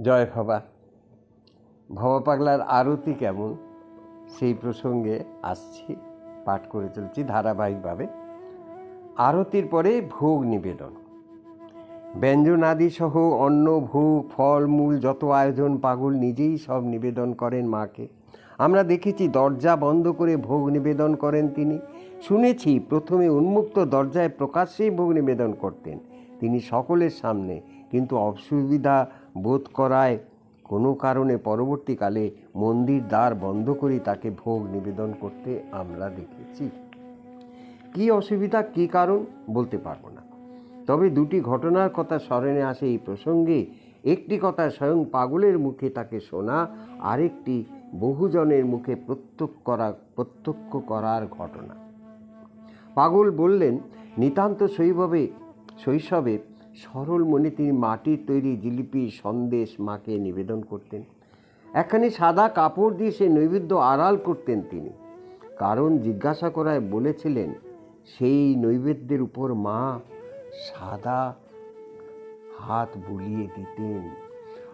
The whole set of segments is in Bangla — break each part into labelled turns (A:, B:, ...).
A: জয় ভবা। ভবা পাগলার আরতি কেমন? সেই প্রসঙ্গে আসছি, পাঠ করে চলছি ধারাবাহিকভাবে। আরতির পরে ভোগ নিবেদন। ব্যঞ্জনাদি সহ অন্ন, ভোগ, ফল, মূল যত আয়োজন পাগল নিজেই সব নিবেদন করেন মাকে। আমরা দেখেছি দরজা বন্ধ করে ভোগ নিবেদন করেন তিনি। শুনেছি প্রথমে উন্মুক্ত দরজায় প্রকাশ্যেই ভোগ নিবেদন করতেন। তিনি সকলের সামনে, কিন্তু অসুবিধা বোধ করায়। কোনো কারণে পরবর্তীকালে মন্দির দ্বার বন্ধ করে তাকে ভোগ নিবেদন করতে আমরা দেখেছি। কী অসুবিধা, কী কারণ বলতে পারব না। তবে দুটি ঘটনার কথা স্মরণে আসে এই প্রসঙ্গে। একটি কথা স্বয়ং পাগলের মুখে তাকে শোনা, আরেকটি বহুজনের মুখে প্রত্যক্ষ করা, প্রত্যক্ষ করার ঘটনা। পাগল বললেন, নিতান্ত শৈশবে শৈশবে সরল মনে তিনি মাটির তৈরি জিলিপি সন্দেশ মাকে নিবেদন করতেন। একখানি সাদা কাপড় দিয়ে সে নৈবেদ্য আড়াল করতেন তিনি। কারণ জিজ্ঞাসা করায় বলেছিলেন, সেই নৈবেদ্যের উপর মা সাদা হাত বুলিয়ে দিতেন।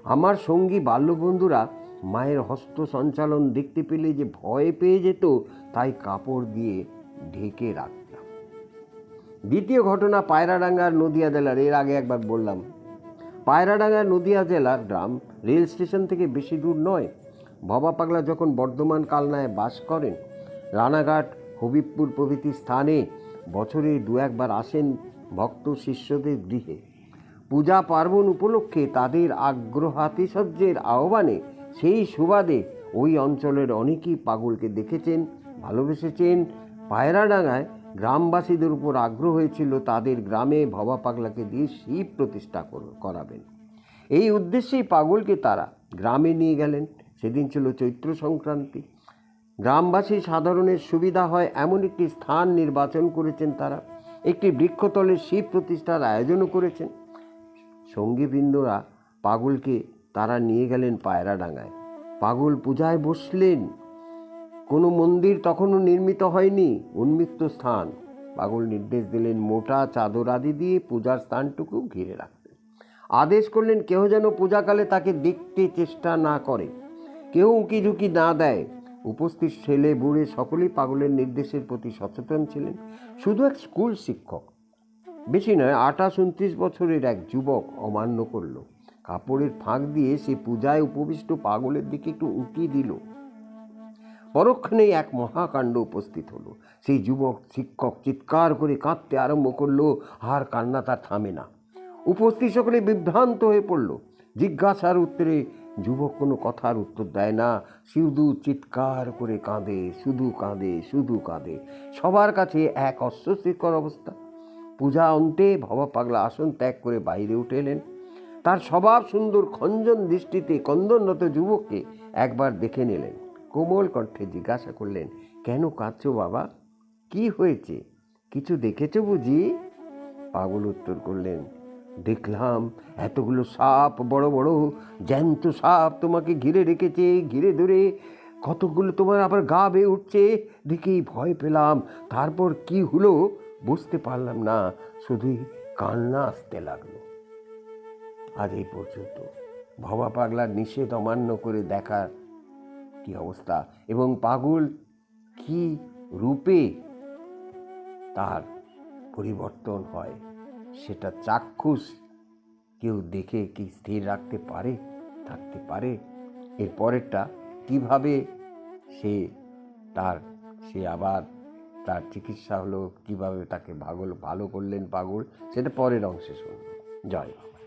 A: আমার সঙ্গী বাল্যবন্ধুরা মায়ের হস্ত সঞ্চালন দেখতে পেলে যে ভয় পেয়ে যেত, তাই কাপড় দিয়ে ঢেকে রাখতাম দ্বিতীয় ঘটনা পায়রাডাঙ্গার নদিয়া জেলার, এর আগে একবার বললাম। পায়রাডাঙ্গার নদিয়া জেলার গ্রাম রেল স্টেশন থেকে বেশি দূর নয়। ভবা পাগলা যখন বর্ধমান কালনায় বাস করেন, রানাঘাট, হবিবপুর প্রভৃতি স্থানে বছরে দু একবার আসেন ভক্ত শিষ্যদের গৃহে। পূজা পার্বণ উপলক্ষে তাদের আগ্রহাতিশয্যের আহ্বানে সেই সুবাদে ওই অঞ্চলের অনেকেই পাগলকে দেখেছেন, ভালোবেসেছেন। পায়রাডাঙ্গায় গ্রামবাসীদের উপর আগ্রহ হয়েছিল তাদের গ্রামে ভবা পাগলাকে দিয়ে শিব প্রতিষ্ঠা কর- করাবেন। এই উদ্দেশ্যেই পাগলকে তারা গ্রামে নিয়ে গেলেন। সেদিন ছিল চৈত্র সংক্রান্তি। গ্রামবাসী সাধারণের সুবিধা হয় এমন একটি স্থান নির্বাচন করেছেন তারা। একটি বৃক্ষতলে শিব প্রতিষ্ঠার আয়োজনও করেছেন। সঙ্গীবৃন্দরা পাগলকে তারা নিয়ে গেলেন পায়রাডাঙ্গায়। পাগল পূজায় বসলেন। কোনো মন্দির তখনও নির্মিত হয়নি। উন্মুক্ত স্থান। পাগল নির্দেশ দিলেন মোটা চাদর আদি দিয়ে পূজার স্থানটুকু ঘিরে রাখতে। আদেশ করলেন কেউ যেন পূজাকালে তাকে দেখতে চেষ্টা না করে। কেউ উঁকি ঝুঁকি না দেয়। উপস্থিত ছেলে বুড়ে সকলেই পাগলের নির্দেশের প্রতি সচেতন ছিলেন। শুধু এক স্কুল শিক্ষক। বেশি নয়, আঠাশ উনত্রিশ বছরের এক যুবক অমান্য করল। কাপড়ের ফাঁক দিয়ে সে পূজায় উপবিষ্ট পাগলের দিকে একটু উঁকি দিল। পরক্ষণেই এক মহাকাণ্ড উপস্থিত হলো। সেই যুবক, শিক্ষক চিৎকার করে কাঁদতে আরম্ভ করল, আর কান্না তার থামে না। উপস্থিত সকলে বিভ্রান্ত হয়ে পড়ল। জিজ্ঞাসার উত্তরে যুবক কোনো কথার উত্তর দেয় না। শুধু চিৎকার করে কাঁদে, শুধু কাঁদে শুধু কাঁদে। সবার কাছে এক অস্বস্তিকর অবস্থা। পূজা অন্তে ভবা পাগলা আসন ত্যাগ করে বাইরে উঠে এলেন। তার স্বভাব সুন্দর, খঞ্জন দৃষ্টিতে কন্দনরত যুবককে একবার দেখে নিলেন। কোমল কণ্ঠে জিজ্ঞাসা করলেন, কেন কাঁদছো বাবা? কি হয়েছে? কিছু দেখেছ বুঝি? পাগল উত্তর করলেন, দেখলাম এতগুলো সাপ, বড় বড় জ্যান্ত সাপ তোমাকে ঘিরে রেখেছে, ঘিরে ধরে। কতগুলো তোমার আবার গা বেয়ে উঠছে দেখেই ভয় পেলাম। তারপর কি হলো বুঝতে পারলাম না, শুধুই কান্না আসতে লাগল। আজ এই পর্যন্ত। ভবা পাগলার নিষেধ অমান্য করে দেখার কি অবস্থা? এবং পাগল কি রূপে তার পরিবর্তন হয়? সেটা চাক্ষুষ কেউ দেখে কি স্থির রাখতে পারে, থাকতে পারে? এর পরেরটা, কীভাবে সে তার, সে আবার তার চিকিৎসা হলো, কীভাবে তাকে ভাগল, ভালো করলেন পাগল? সেটা পরের অংশে শুনব। জয় বাবা